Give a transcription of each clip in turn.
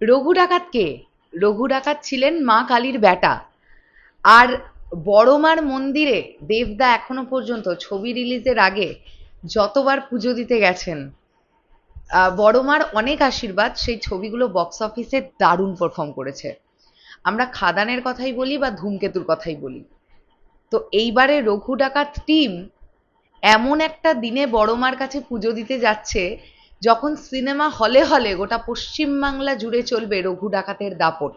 রঘু ডাকাত কে? রঘু ডাকাত ছিলেন মা কালীর বেটা আর বড়মার মন্দিরে দেবদা এখনও পর্যন্ত ছবি রিলিজের আগে যতবার পুজো দিতে গেছেন বড়মার অনেক আশীর্বাদ সেই ছবিগুলো বক্স অফিসে দারুণ পারফর্ম করেছে। আমরা খাদানের কথাই বলি বা ধূমকেতুর কথাই বলি। তো এইবারে রঘু ডাকাত টিম এমন একটা দিনে বড়মার কাছে পুজো দিতে যাচ্ছে যখন সিনেমা হলে হলে গোটা পশ্চিমবাংলা জুড়ে চলবে রঘু ডাকাতের দাপট।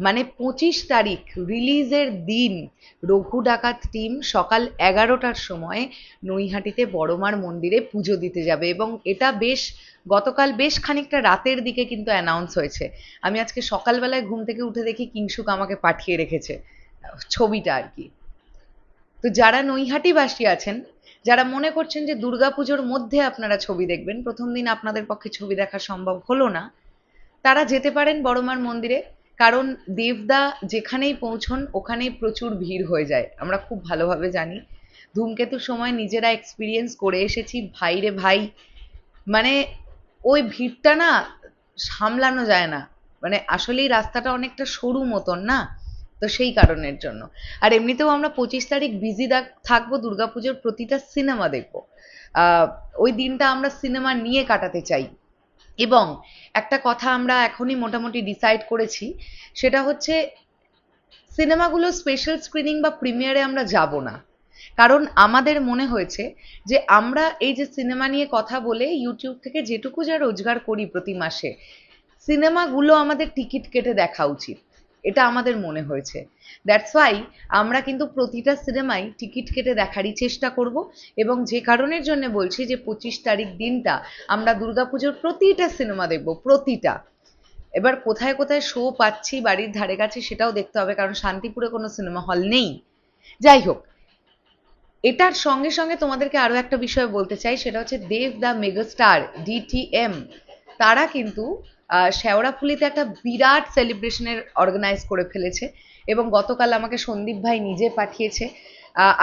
মানে পঁচিশ তারিখ রিলিজের দিন রঘু ডাকাত টিম সকাল এগারোটার সময় নৈহাটিতে বড়মার মন্দিরে পুজো দিতে যাবে এবং এটা বেশ, গতকাল বেশ খানিকটা রাতের দিকে কিন্তু অ্যানাউন্স হয়েছে। আমি আজকে সকালবেলায় ঘুম থেকে উঠে দেখি কিংসুক আমাকে পাঠিয়ে রেখেছে, ছবিটা আর কি। তো যারা নৈহাটিবাসী আছেন যারা মনে করছেন যে দুর্গাপুজোর মধ্যে আপনারা ছবি দেখবেন, প্রথম দিন আপনাদের পক্ষে ছবি দেখা সম্ভব হলো না, তারা যেতে পারেন বড়মার মন্দিরে, কারণ দেবদা যেখানেই পৌঁছন ওখানেই প্রচুর ভিড় হয়ে যায়, আমরা খুব ভালোভাবে জানি। ধূমকেতুর সময় নিজেরা এক্সপিরিয়েন্স করে এসেছি ভাইরে ভাই মানে ওই ভিড়টা না সামলানো যায় না মানে আসলেই রাস্তাটা অনেকটা সরু মতন না? তো সেই কারণের জন্য। আর এমনিতেও আমরা পঁচিশ তারিখ বিজি থাকব, দুর্গাপুজোর প্রতিটা সিনেমা দেখব। ওই দিনটা আমরা সিনেমা নিয়ে কাটাতে চাই। এবং একটা কথা আমরা এখনই মোটামুটি ডিসাইড করেছি, সেটা হচ্ছে সিনেমাগুলো স্পেশাল স্ক্রিনিং বা প্রিমিয়ারে আমরা যাব না। কারণ আমাদের মনে হয়েছে যে আমরা এই যে সিনেমা নিয়ে কথা বলে ইউটিউব থেকে যেটুকু যা রোজগার করি প্রতি মাসে সিনেমাগুলো আমাদের টিকিট কেটে দেখা উচিত। এটা আমাদের মনে হয়েছে। দ্যাটস ওয়াই আমরা কিন্তু প্রতিটা সিনেমাই টিকিট কেটে দেখারই চেষ্টা করব এবং যে কারণের জন্য বলছি যে পঁচিশ তারিখ দিনটা আমরা দুর্গাপুজোর প্রতিটা সিনেমা দেখব, প্রতিটা। এবার কোথায় কোথায় শো পাচ্ছি, বাড়ির ধারে কাছে সেটাও দেখতে হবে, কারণ শান্তিপুরে কোনো সিনেমা হল নেই। যাই হোক, এটার সঙ্গে সঙ্গে তোমাদেরকে আরও একটা বিষয় বলতে চাই, সেটা হচ্ছে দেব দ্য মেগাস্টার ডিটিএম তারা কিন্তু শেওড়াফুলিতে একটা বিরাট সেলিব্রেশনের অর্গানাইজ করে ফেলেছে এবং গতকাল আমাকে সন্দীপ ভাই নিজে পাঠিয়েছে।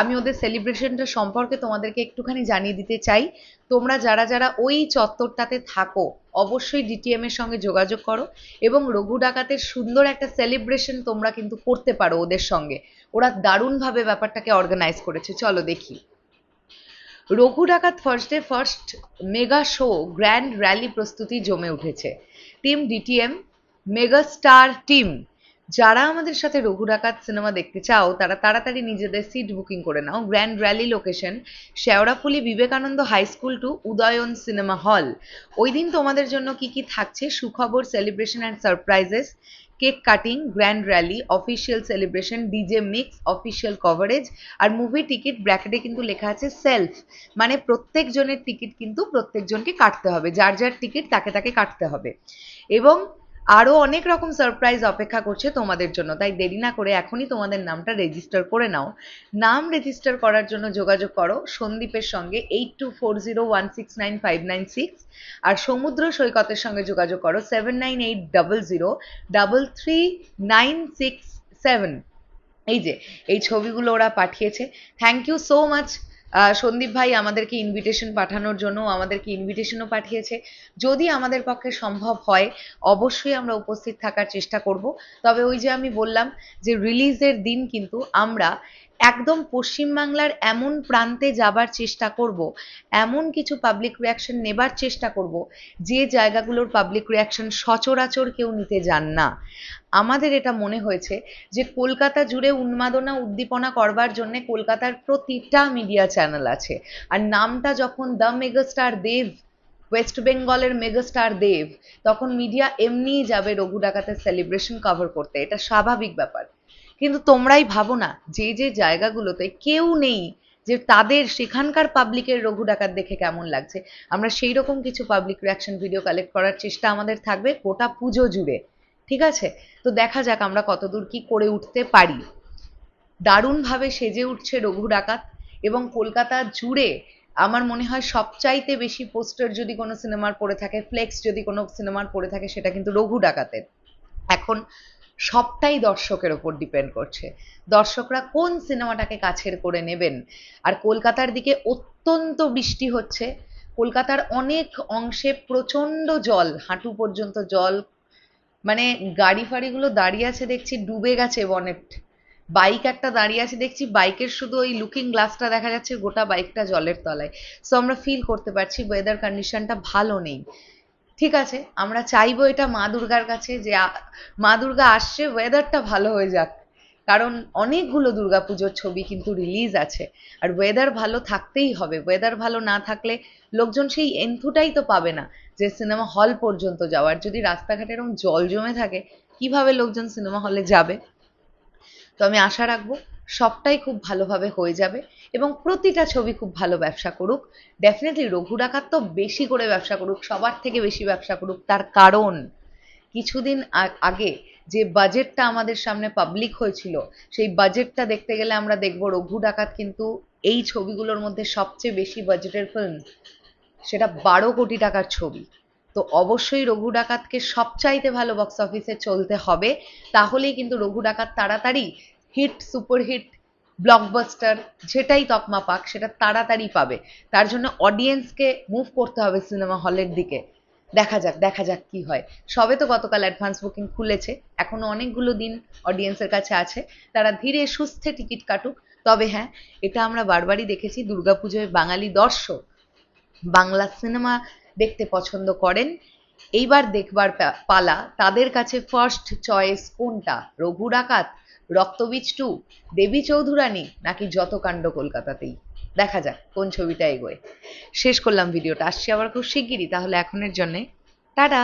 আমি ওদের সেলিব্রেশনটা সম্পর্কে তোমাদেরকে একটুখানি জানিয়ে দিতে চাই। তোমরা যারা যারা ওই চত্বরটাতে থাকো, অবশ্যই ডিটিএম এর সঙ্গে যোগাযোগ করো এবং রঘু ডাকাতের সুন্দর একটা সেলিব্রেশন তোমরা কিন্তু করতে পারো ওদের সঙ্গে। ওরা দারুণভাবে ব্যাপারটাকে অর্গানাইজ করেছে। চলো দেখি। Raghu Dakat first first mega show grand rally প্রস্তুতি জমে উঠেছে। Team DTM mega star team যারা আমাদের সাথে রঘু ডাকাত সিনেমা দেখতে চাও, তারা তাড়াতাড়ি নিজেদের সিট বুকিং করে নাও। Grand rally location Sheoraphuli Vivekananda high school to Udayan cinema hall ওই দিন তোমাদের জন্য কি কি থাকছে, সুখবর celebration and surprises cake cutting grand rally official celebration DJ mix official coverage R movie ticket ব্র্যাকেটে কিন্তু লেখা আছে সেলফ মানে প্রত্যেকজনের টিকিট কিন্তু প্রত্যেকজনকে কাটতে হবে। যার যার টিকিট তাকে তাকে কাটতে হবে। এবং আরও অনেক রকম সারপ্রাইজ অপেক্ষা করছে তোমাদের জন্য। তাই দেরি না করে এখনই তোমাদের নামটা রেজিস্টার করে নাও। নাম রেজিস্টার করার জন্য যোগাযোগ করো সন্দীপের সঙ্গে eight two four zero one six nine five nine six আর সমুদ্র সৈকতের সঙ্গে যোগাযোগ করো seven nine eight double zero double three nine six seven এই যে, এই ছবিগুলো ওরা পাঠিয়েছে। Thank you so much Sandeep ভাই আমাদেরকে ইনভিটেশন পাঠানোর জন্য আমাদেরকে ইনভিটেশনও পাঠিয়েছে। যদি আমাদের পক্ষে সম্ভব হয়, অবশ্যই আমরা উপস্থিত থাকার চেষ্টা করব। তবে ওই যে আমি বললাম যে রিলিজের দিন কিন্তু আমরা একদম পশ্চিমবাংলার এমন প্রান্তে যাবার চেষ্টা করব, এমন কিছু পাবলিক রিয়াকশন নেবার চেষ্টা করব, যে জায়গাগুলোর পাবলিক রিয়াকশন সচরাচর কেউ নিতে যান না। আমাদের এটা মনে হয়েছে যে কলকাতা জুড়ে উন্মাদনা উদ্দীপনা করবার জন্য কলকাতার প্রতিটা মিডিয়া চ্যানেল আছে। আর নামটা যখন দ্য মেগাস্টার দেব ওয়েস্ট বেঙ্গলের মেগাস্টার দেব, তখন মিডিয়া এমনিই যাবে রঘু ডাকাতের সেলিব্রেশন কভার করতে। এটা স্বাভাবিক ব্যাপার। কিন্তু তোমরাই ভাবো না যে যে জায়গাগুলোতে কেউ নেই যে তাদের সেখানকার পাবলিকের রঘু ডাকাত দেখে কেমন লাগছে। আমরা সেই রকম কিছু পাবলিক রিয়াকশন ভিডিও কালেক্ট করার চেষ্টা আমাদের থাকবে গোটা পুজো জুড়ে। ঠিক আছে? তো দেখা যাক আমরা কতদূর কি করে উঠতে পারি। দারুণভাবে সেজে উঠছে রঘু ডাকাত এবং কলকাতা জুড়ে আমার মনে হয় সবচাইতে বেশি পোস্টার যদি কোনো সিনেমার পড়ে থাকে ফ্লেক্স যদি কোনো সিনেমার পড়ে থাকে, সেটা কিন্তু রঘু ডাকাতের। এখন সবটাই দর্শকের ওপর ডিপেন্ড করছে। দর্শকরা কোন সিনেমাটাকে কাছের করে নেবেন? আর কলকাতার দিকে অত্যন্ত বৃষ্টি হচ্ছে। কলকাতার অনেক অংশে প্রচণ্ড জল, হাঁটু পর্যন্ত জল। মানে গাড়ি ফাড়িগুলো দাঁড়িয়ে আছে দেখছি, ডুবে গেছে বনেট বাইক একটা দাঁড়িয়ে আছে দেখছি, বাইকের শুধু ওই লুকিং গ্লাসটা দেখা যাচ্ছে, গোটা বাইকটা জলের তলায়। সো আমরা ফিল করতে পারছি ওয়েদার কন্ডিশনটা ভালো নেই। ঠিক আছে, আমরা চাইব এটা মা দুর্গার কাছে যে মা দুর্গা আসছে ওয়েদারটা ভালো হয়ে যাক। কারণ অনেকগুলো দুর্গাপুজোর ছবি কিন্তু রিলিজ আছে। আর ওয়েদার ভালো থাকতেই হবে। ওয়েদার ভালো না থাকলে লোকজন সেই এন্থুটাই তো পাবে না যে সিনেমা হল পর্যন্ত যাওয়ার যদি রাস্তাঘাটে এরকম জল জমে থাকে, কীভাবে লোকজন সিনেমা হলে যাবে? তো আমি আশা রাখব সবটাই খুব ভালোভাবে হয়ে যাবে এবং প্রতিটা ছবি খুব ভালো ব্যবসা করুক। ডেফিনেটলি রঘু ডাকাত তো বেশি করে ব্যবসা করুক, সবার থেকে বেশি ব্যবসা করুক, তার কারণ কিছুদিন আগে যে বাজেটটা আমাদের সামনে পাবলিক হয়েছিল, সেই বাজেটটা দেখতে গেলে আমরা দেখব রঘু ডাকাত কিন্তু এই ছবিগুলোর মধ্যে সবচেয়ে বেশি বাজেটের ফিল্ম সেটা বারো কোটি টাকার ছবি। তো অবশ্যই রঘু ডাকাতকে সবচাইতে ভালো বক্স অফিসে চলতে হবে, তাহলেই কিন্তু রঘু ডাকাত তাড়াতাড়ি হিট সুপারহিট ব্লকবাস্টার যেটাই তকমা পাক, সেটা তাড়াতাড়ি পাবে। তার জন্য অডিয়েন্সকে মুভ করতে হবে সিনেমা হলের দিকে। দেখা যাক দেখা যাক কি হয়। সবে তো গতকাল অ্যাডভান্স বুকিং খুলেছে। এখনও অনেকগুলো দিন অডিয়েন্সের কাছে আছে। তারা ধীরে সুস্থে টিকিট কাটুক। তবে হ্যাঁ এটা আমরা বারবারই দেখেছি দুর্গাপুজোয় বাঙালি দর্শক বাংলা সিনেমা দেখতে পছন্দ করেন। এইবার দেখবার পালা তাদের কাছে ফার্স্ট চয়েস কোনটা? রঘু ডাকাত, রক্তবীজ টু দেবী চৌধুরানী নাকি যত কাণ্ড কলকাতাতেই? দেখা যাক, কোন ছবিটা এগোয়। শেষ করলাম ভিডিওটা। আসছি আবার খুব শিগগিরই, তাহলে এখনের জন্যে। টাটা!